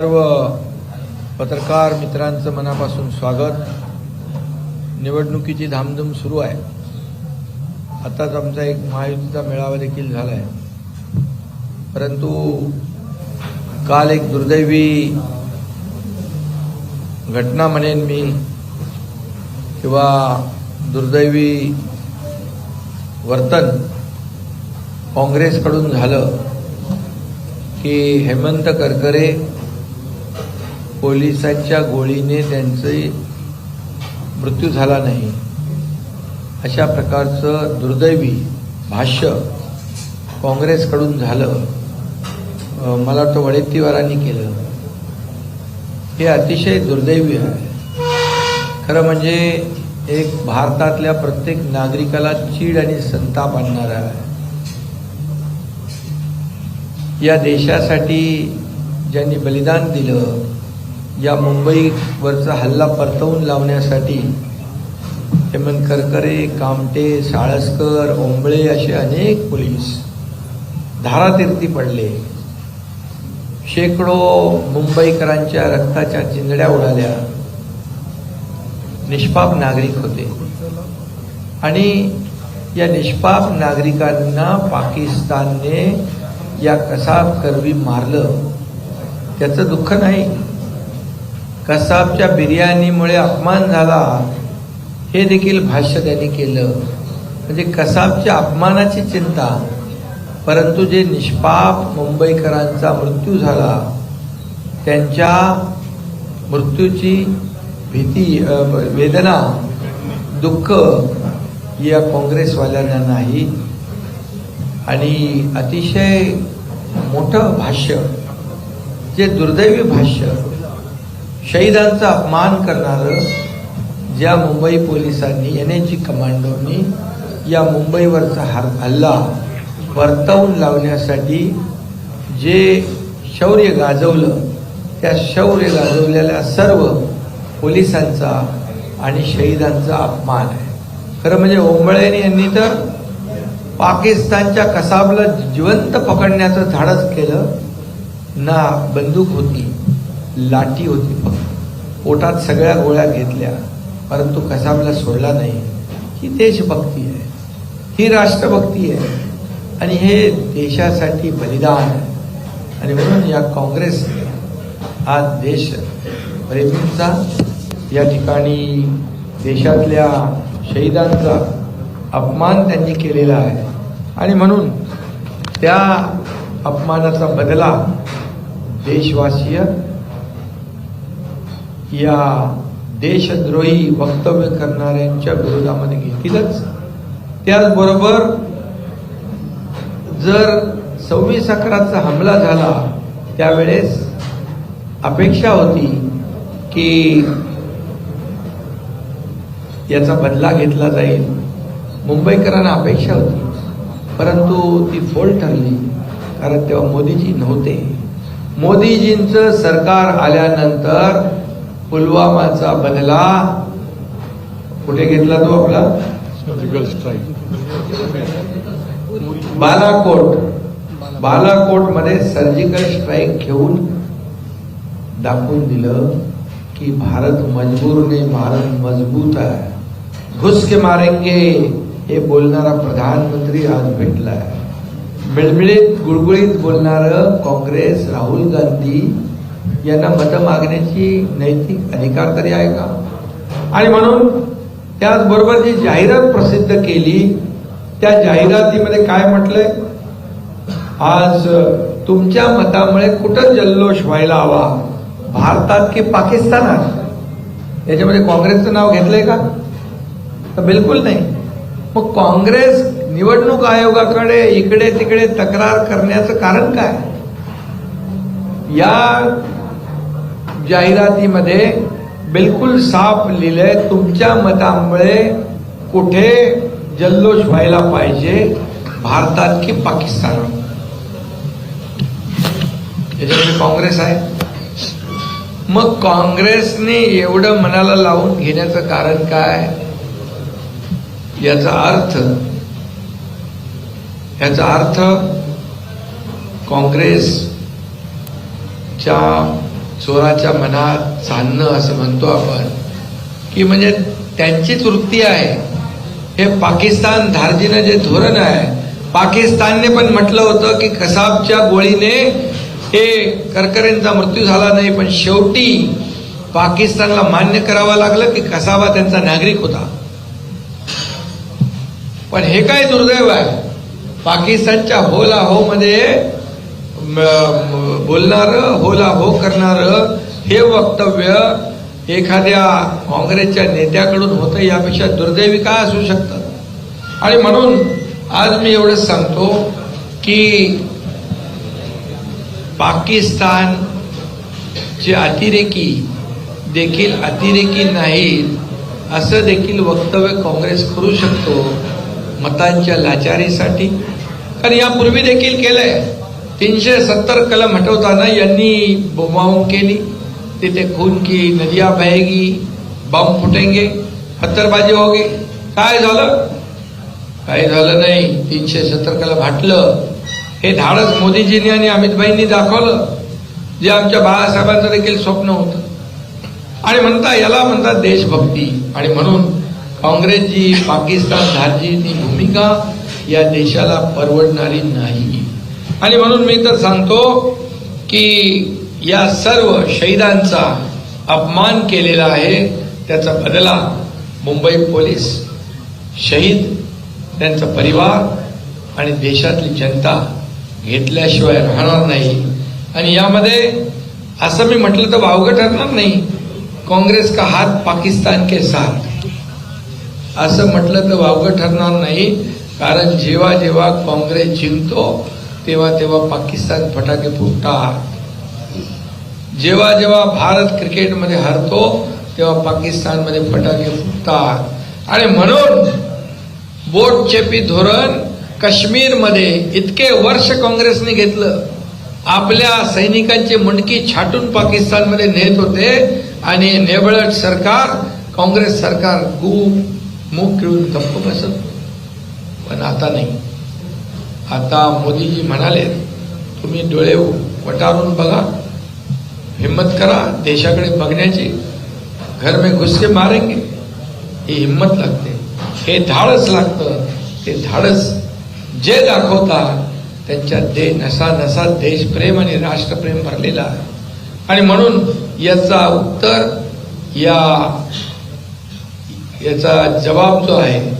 सर्व पत्रकार मित्रांचं मनापासून स्वागत. निवडणुकीची धामधूम सुरू आहे. आताच आमचा एक महायुतीचा मेळावा देखील झाला आहे परंतु काल एक दुर्दैवी घटना म्हणेन मी किंवा दुर्दैवी वर्तन काँग्रेसकडून झालं की हेमंत करकरे पोलिसांच्या गोळीने त्यांचे मृत्यू झाला नाही. अशा प्रकारचं दुर्दैवी भाष्य काँग्रेसकडून झालं. मला वाटतं वडेट्टीवारांनी केलं. हे अतिशय दुर्दैवी आहे. खरं म्हणजे एक भारतातल्या प्रत्येक नागरिकाला चीड आणि संताप आणणारा आहे. या देशासाठी ज्यांनी बलिदान दिलं या मुंबईवरचा हल्ला परतवून लावण्यासाठी हेमंत करकरे कामटे साळसकर ओंबळे असे अनेक पोलीस धारातीर्थी पडले. शेकडो मुंबईकरांच्या रक्ताच्या चिंधड्या उडाल्या. निष्पाप नागरिक होते. आणि या निष्पाप नागरिकांना पाकिस्तानने या कसाब करवी मारलं. त्याचं दुःख नाही. कसाबच्या बिर्याणीमुळे अपमान झाला हे देखील भाष्य त्यांनी केलं. म्हणजे कसाबच्या अपमानाची चिंता परंतु जे निष्पाप मुंबईकरांचा मृत्यू झाला त्यांच्या मृत्यूची भीती वेदना दुःख या काँग्रेसवाल्यांना नाही. आणि अतिशय मोठं भाष्य जे दुर्दैवी भाष्य शहीदांचा अपमान करणारं ज्या मुंबई पोलिसांनी एन एच जी कमांडोनी या मुंबईवरचा हर हल्ला परतवून लावण्यासाठी जे शौर्य गाजवलं त्या शौर्य गाजवलेल्या सर्व पोलिसांचा आणि शहीदांचा अपमान आहे. खरं म्हणजे ओंबळेने यांनी तर पाकिस्तानच्या कसाबला जिवंत पकडण्याचं धाडस केलं ना बंदूक होती. लाठी होती फक्त पोटात सगळ्या गोळ्या घेतल्या. परंतु कसाबला सोडला नाही. ही देशभक्ती आहे. ही राष्ट्रभक्ती आहे. आणि हे देशासाठी बलिदान आहे. आणि म्हणून या काँग्रेस हा देश प्रेमींचा या ठिकाणी देशातल्या शहीदांचा अपमान त्यांनी केलेला आहे. आणि म्हणून त्या अपमानाचा बदला देशवासीय या देशद्रोही वक्तव्य करणाऱ्यांच्या विरोधामध्ये घेतीलच. त्याचबरोबर जर सव्वीस अकराचा हमला झाला त्यावेळेस अपेक्षा होती की याचा बदला घेतला जाईल. मुंबईकरांना अपेक्षा होती परंतु ती फोल ठरली कारण तेव्हा मोदीजी नव्हते. मोदीजींचं सरकार आल्यानंतर पुलवामाचा बदला. कुठे घेतला तो आपला? Surgical strike Balakot. बालाकोटमध्ये surgical strike घेऊन दाखवून दिलं की भारत मजबूर ने भारत मजबूत आहे. घुस के मारेंगे हे बोलणारा प्रधानमंत्री आज भेटलाय. मिळमिळीत गुळगुळीत बोलणार काँग्रेस राहुल गांधी यांना मतं मागण्याची नैतिक अधिकार तरी आहे का? आणि म्हणून त्याचबरोबर जी जाहिरात प्रसिद्ध केली त्या जाहिरातीमध्ये काय म्हटलंय? आज तुमच्या मतामुळे कुठं जल्लोष व्हायला हवा? भारतात की पाकिस्तानात? याच्यामध्ये काँग्रेसचं नाव घेतलंय का? तर बिलकुल नाही. मग काँग्रेस निवडणूक आयोगाकडे इकडे तिकडे तक्रार करण्याचं कारण काय? या जाहिरातीमध्ये बिलकुल साफ लिहिलंय तुमच्या मतामुळे कुठे जल्लोष व्हायला पाहिजे भारतात की पाकिस्तानात याच्यामध्ये काँग्रेस आहे. मग काँग्रेसने एवढं मनाला लावून घेण्याचं कारण काय? याचा अर्थ याचा अर्थ काँग्रेसच्या चोराच्या मनात चालणं असं म्हणतो आपण की म्हणजे त्यांचीच वृत्ती आहे. हे पाकिस्तान धार्जीनं जे धोरण आहे पाकिस्तानने पण म्हटलं होतं की कसाबच्या गोळीने हे करकरेंचा मृत्यू झाला नाही पण शेवटी पाकिस्तानला मान्य करावं लागलं की कसाबा त्यांचा नागरिक होता. पण हे काय दुर्दैव आहे? पाकिस्तानच्या होला हो मध्ये बोलणार होला हो करणार हे वक्तव्य एखाद्या काँग्रेसच्या नेत्याकडून होतं यापेक्षा दुर्दैवी काय असू शकतं? आणि म्हणून आज मी एवढंच सांगतो की पाकिस्तान चे अतिरेकी देखील अतिरेकी नाहीत असं देखील वक्तव्य काँग्रेस करू शकतो मतांच्या लाचारीसाठी. कारण यापूर्वी देखील केलंय. तीनशे सत्तर कलम हटवताना यांनी बोंबाबोंब केली. तिथे खून की नदिया बहेगी बॉम्ब फुटेंगे पत्थरबाजी होगी. काय झालं? काही झालं नाही. तीनशे सत्तर कलम हटलं. हे धाडस मोदीजींनी आणि अमितभाईंनी दाखवलं. जे आमच्या बाळासाहेबांचं देखील स्वप्न होतं. आणि म्हणता याला म्हणतात देशभक्ती. आणि म्हणून काँग्रेसची पाकिस्तान धारजीची भूमिका या देशाला परवडणारी नाही. आणि म्हणून मी तर सांगतो की या सर्व शहीदांचा अपमान केलेला आहे. त्याचा बदला मुंबई पोलीस शहीद त्यांचा परिवार आणि देशातली जनता घेतल्याशिवाय राहणार नाही. आणि यामध्ये असं मी म्हटलं तर वावगं ठरणार नाही. काँग्रेस का हात पाकिस्तान के साथ? असं म्हटलं तर वावगं ठरणार नाही. कारण जेव्हा जेव्हा काँग्रेस जिंकतो तेव्हा तेव्हा पाकिस्तान फटाके फुटतात. जेव्हा जेव्हा भारत क्रिकेटमध्ये हरतो तेव्हा पाकिस्तानमध्ये फटाके फुटतात. आणि म्हणून बोट चेपी धोरण काश्मीरमध्ये इतके वर्ष काँग्रेसने घेतलं. आपल्या सैनिकांची मुंडकी छाटून पाकिस्तानमध्ये नेत होते आणि नेबळट सरकार काँग्रेस सरकार खूप मुख खेळून गप्प बसत पण आता नाही. आता मोदीजी म्हणाले तुम्ही डोळे वटारून बघा. हिम्मत करा देशाकडे बघण्याची. घर में घुसके मारेंगे. ही हिंमत लागते. हे धाडस लागतं. ते धाडस जे दाखवतात त्यांच्या दे नसा नसा देशप्रेम आणि राष्ट्रप्रेम भरलेला आहे. आणि म्हणून याचा उत्तर या याचा जबाब जो आहे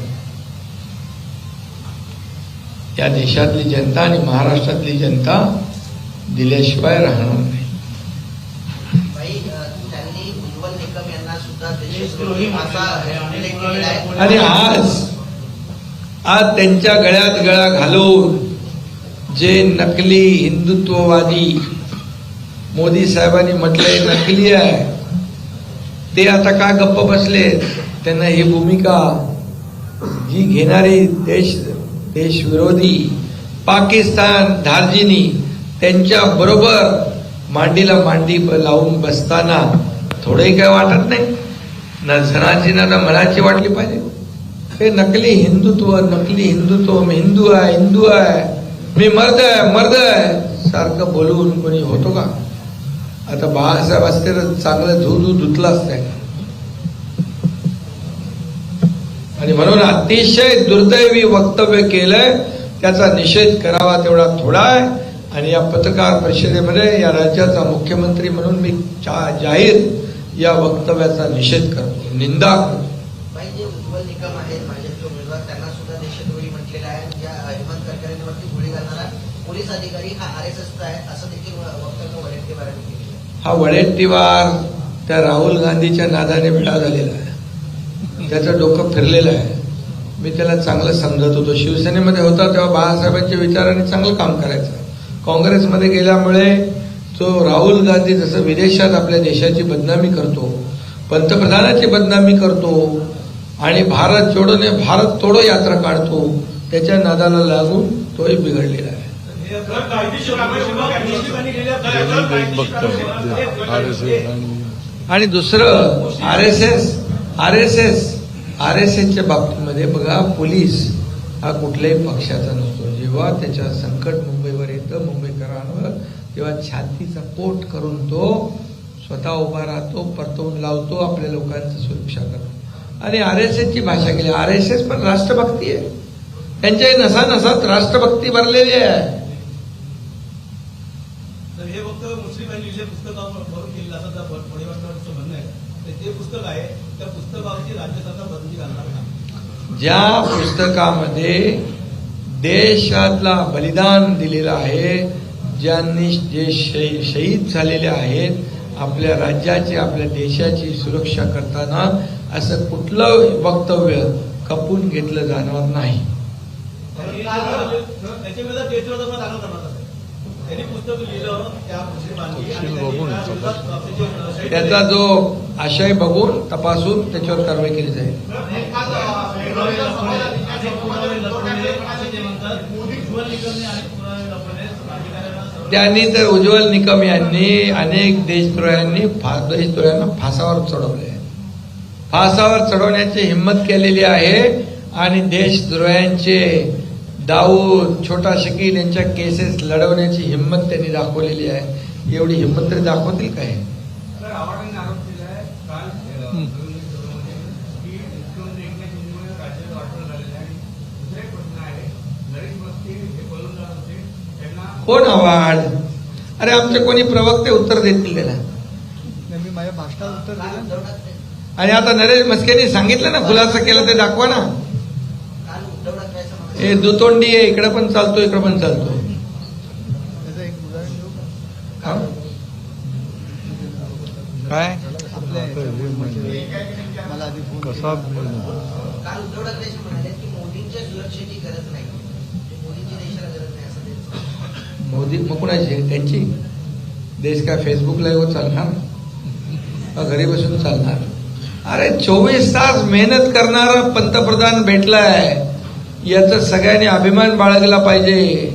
या देशातली जनता आणि महाराष्ट्रातली जनता दिल्याशिवाय राहणार नाही. आणि आज आज त्यांच्या गळ्यात गळा घालून जे नकली हिंदुत्ववादी मोदी साहेबांनी म्हटलंय नकली आहे ते आता का गप्प बसले त्यांना ही भूमिका जी घेणारी देश देशविरोधी पाकिस्तान धार्जिनी त्यांच्या बरोबर मांडीला मांडी लावून बसताना थोडंही काय वाटत नाही. ना जनाची ना मनाची वाटली पाहिजे. हे नकली हिंदुत्व नकली हिंदुत्व मी हिंदू आहे हिंदू आहे मी मर्द आहे मर्द आहे सारखं बोलवून कोणी होतो का? आता बाळासाहेब असते तर चांगलं धू धू धुतलं असतंय आणि म्हणून अतिशय दुर्दैवी वक्तव्य केलंय. त्याचा निषेध करावा तेवढा थोडा आहे. आणि या पत्रकार परिषदेमध्ये या राज्याचा मुख्यमंत्री म्हणून मी जाहीर या वक्तव्याचा निषेध करतो. निंदा करतो. हा वडेट्टीवार त्या राहुल गांधीच्या नादाने भेडा झालेला आहे. त्याचं डोकं फिरलेलं आहे. मी त्याला चांगलं समजत होतो. शिवसेनेमध्ये होता तेव्हा बाळासाहेबांच्या विचाराने चांगलं काम करायचं. काँग्रेसमध्ये गेल्यामुळे तो राहुल गांधी जसं विदेशात आपल्या देशाची बदनामी करतो पंतप्रधानाची बदनामी करतो आणि भारत जोडोने भारत तोडो यात्रा काढतो त्याच्या नादाला लागून तोही बिघडलेला आहे. आणि दुसरं R S S R S S R S एसच्या बाबतीमध्ये बघा पोलीस हा कुठल्याही पक्षाचा नसतो. जेव्हा त्याच्या संकट मुंबईवर येतं मुंबईकरांवर तेव्हा छातीचा पोट करून तो स्वतः उभा राहतो परतवून लावतो आपल्या लोकांची सुरक्षा करतो. आणि आर एस एसची भाषा केली. आर एस एस पण राष्ट्रभक्ती आहे. त्यांच्या नसा नसात राष्ट्रभक्ती भरलेली आहे. हे फक्त मुस्लिमांनी जे पुस्तकावर असं म्हणणं आहे. ते पुस्तक आहे त्या पुस्तकावरची राज्य सरकार बंदी घालणार नाही ज्या पुस्तकामध्ये देशातला बलिदान दिलेलं आहे ज्यांनी जे शही- शहीद झालेले आहेत आपल्या राज्याची आपल्या देशाची सुरक्षा करताना असं कुठलं वक्तव्य खपून घेतलं जाणार नाही त्यांनी पुस्तक लिहिलं त्या मुस्लिमांनी आणि तपशील त्यांनी बघून, त्या विरोधात आपले जे शहीद त्याचा जो आशय बघून तपासून त्याच्यावर कारवाई केली जाईल. त्यांनी तर उज्ज्वल निकम यांनी अनेक देशद्रोह्यांनी देशद्रोह्यांना फासावर चढवले. फासावर चढवण्याची हिंमत केलेली आहे आणि देशद्रोह्यांचे दाऊद छोटा शकील यांच्या केसेस लढवण्याची हिंमत त्यांनी दाखवलेली आहे. एवढी हिंमत तरी दाखवतील काय कोण आवाड अरे आमचे कोणी प्रवक्ते उत्तर देतील त्याला. मी माझ्या भाषणात उत्तर आणि आता नरेश मस्केनी सांगितलं ना खुलासा केला ते दाखवा ना काल उद्धव ठाकरेचं म्हणाले हे दुतोंडी आहे इकडे पण चालतो इकडे पण चालतो? हा? काय? म्हणजे कसा मोदी मग कुणाची? त्यांची? देश काय फेसबुक लाईव्ह चालणार? का घरी बसून चालणार. अरे चोवीस तास मेहनत करणारा पंतप्रधान भेटलाय. याचा सगळ्यांनी अभिमान बाळगला पाहिजे.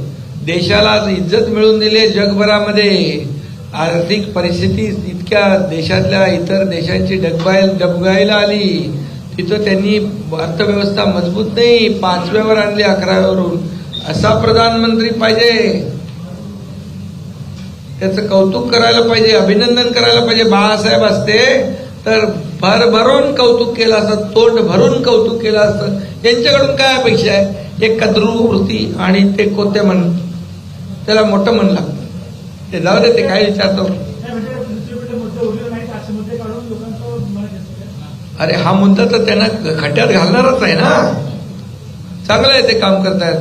देशाला आज इज्जत मिळून दिली जगभरामध्ये. आर्थिक परिस्थिती इतक्या देशातल्या इतर देशांची डगबाईल डबगायला आली. तिथं त्यांनी अर्थव्यवस्था मजबूत नाही पाचव्यावर आणली अकराव्यावरून. असा प्रधानमंत्री पाहिजे. त्याचं कौतुक करायला पाहिजे अभिनंदन करायला पाहिजे. बाळासाहेब असते तर भरभरून कौतुक केलं असतं तोंड भरून कौतुक केलं असतं यांच्याकडून काय अपेक्षा आहे? एक कद्रू वृत्ती आणि ते कोते मन त्याला मोठं मन लागतं. ते जाऊ दे ते काय विचारतो. अरे हा मुद्दा तर त्यांना खड्ड्यात घालणारच आहे ना. चांगलं आहे ते काम करतायत.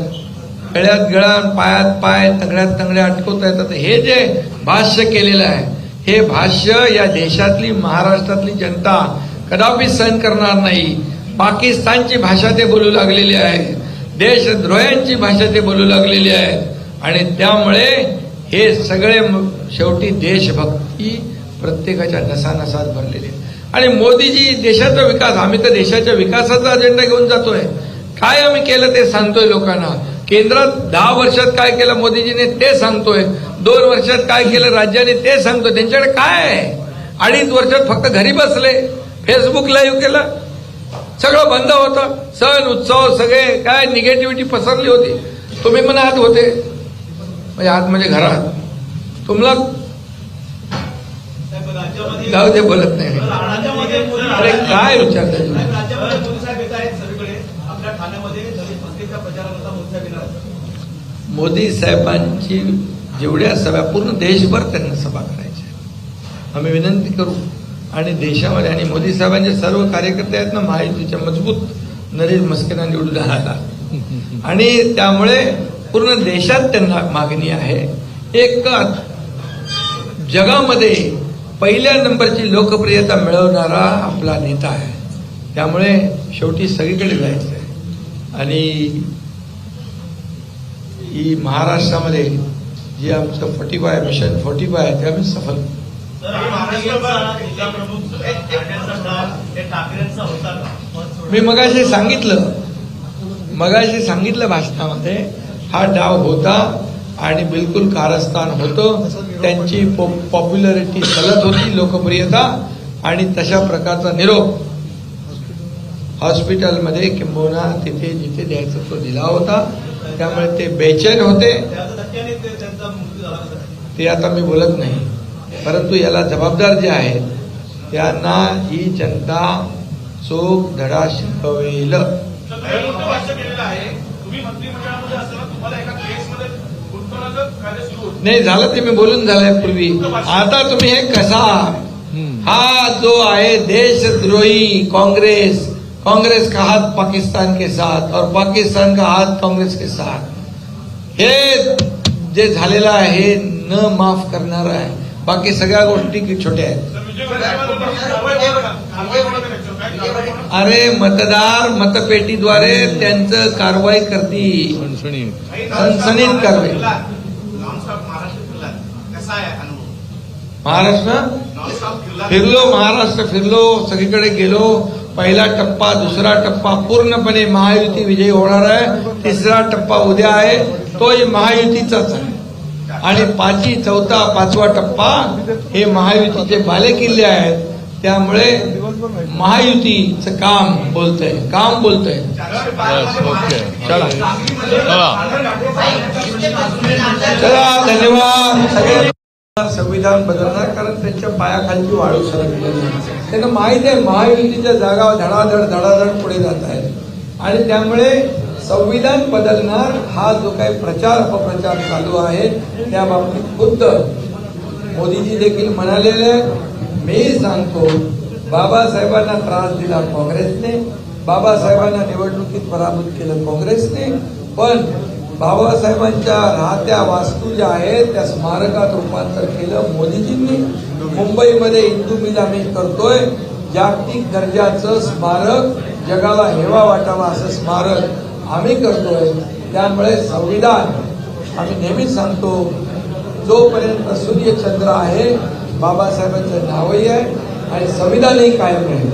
गळ्यात गळा पायात पाय तंगड्यात तंगड्या अटकवता येतात हे जे भाष्य केलेलं आहे हे भाष्य या देशातली महाराष्ट्रातली जनता कदापि सहन करणार नाही. पाकिस्तानची भाषा ते बोलू लागलेली आहे. देशद्रोह्यांची भाषा ते बोलू लागलेली आहे. आणि त्यामुळे हे सगळे शेवटी देशभक्ती प्रत्येकाच्या नसानसात भरलेली आहे. आणि मोदीजी देशाचा विकास आम्ही तर देशाच्या विकासाचा अजेंडा घेऊन जातोय. काय आम्ही केलं ते सांगतोय लोकांना? केंद्रात दहा वर्षात काय केलं मोदीजीने ते सांगतोय. दोन वर्षात काय केलं राज्याने ते सांगतोय त्यांच्याकडे काय आहे? अडीच वर्षात फक्त घरी बसले. फेसबुक लाईव्ह केलं. सगळं बंद होतं. सण उत्सव सगळे काय निगेटिव्हिटी पसरली होती. तुम्ही पण आत होते. म्हणजे आत म्हणजे घरात. तुम्हाला जाऊ दे बोलत नाही. अरे काय आहेत. मोदी साहेबांची जेवढ्या सभा पूर्ण देशभर त्यांना सभा करायच्या आम्ही विनंती करू. आणि देशामध्ये आणि मोदी साहेबांचे सर्व कार्यकर्ते आहेत ना महायुतीच्या मजबूत नरेश मस्केना निवडून आला. आणि त्यामुळे पूर्ण देशात त्यांना मागणी आहे. एक जगामध्ये पहिल्या नंबरची लोकप्रियता मिळवणारा आपला नेता आहे. त्यामुळे शेवटी सगळीकडे जायचं आहे आणि ही महाराष्ट्रामध्ये जे आमचं forty five mission forty five आहे ते आम्ही सफल. मी मगाशी सांगितलं मगाशी सांगितलं भाषणामध्ये हा डाव होता आणि बिलकुल कारस्थान होतं. त्यांची पॉप्युलरिटी चलत होती लोकप्रियता आणि तशा प्रकारचा निरोप. हॉस्पिटलमध्ये किंबहुना तिथे जिथे द्यायचा तो दिला होता त्यामुळे ते बेचैन होते. ते- आता मी बोलत नाही. परंतु याला जबाबदार जे आहेत त्यांना ही जनता चोख धडा शिकवेल. होतं. नाही झालं ते मी बोलून झालंय पूर्वी आता तुम्ही हे कसा? हा जो आहे देशद्रोही कांग्रेस. कांग्रेस का हाथ पाकिस्तान के साथ और पाकिस्तान का हाथ कांग्रेस के साथ? हे जे झालेलं आहे हे न माफ करणार आहे. बाकी सगळ्या गोष्टी छोट्या आहेत. अरे मतदार मतपेटीद्वारे त्यांचं कारवाई करतील सनसनीत कारवाई. महाराष्ट्र? फिरलो महाराष्ट्र फिरलो सगळीकडे गेलो. पहिला टप्पा दुसरा टप्पा पूर्णपणे महायुती विजयी होणार आहे. तिसरा टप्पा उद्या आहे. तोही महायुतीचाच आहे. आणि पाचवी चौथा पाचवा टप्पा हे महायुतीचे बालेकिल्ले आहेत. त्यामुळे महायुतीचं काम बोलतंय काम बोलतंय. चारशे बारामध्ये महाराष्ट्र चला. धन्यवाद. सगळ्यांना संविधान बदलणार कारण त्यांच्या पायाखालची वाळू सरकलेली आहे. त्यांना माहिती आहे महायुतीच्या जागा धडाधड धडाधड पुढे जात आहेत. आणि त्यामुळे संविधान बदलणार हा जो काही प्रचार अपप्रचार चालू आहे त्या बाबतीत खुद्द मोदीजी देखील म्हणालेले मी सांगतो बाबासाहेबांना त्रास दिला काँग्रेसने बाबासाहेबांना निवडणुकीत पराभूत केलं काँग्रेसने पण बाबासाहेबांच्या राहत्या वास्तू ज्या आहेत त्या स्मारकात रूपांतर केलं मोदीजींनी. मुंबईमध्ये हिंदू मिल आम्ही करतोय. जागतिक दर्जाचं स्मारक जगाला हेवा वाटावा असं स्मारक आम्ही करतोय त्यामुळे संविधान आम्ही नेहमीच सांगतो जोपर्यंत सूर्यचंद्र आहे बाबासाहेबांचं नावही आहे आणि संविधानही कायम राहील.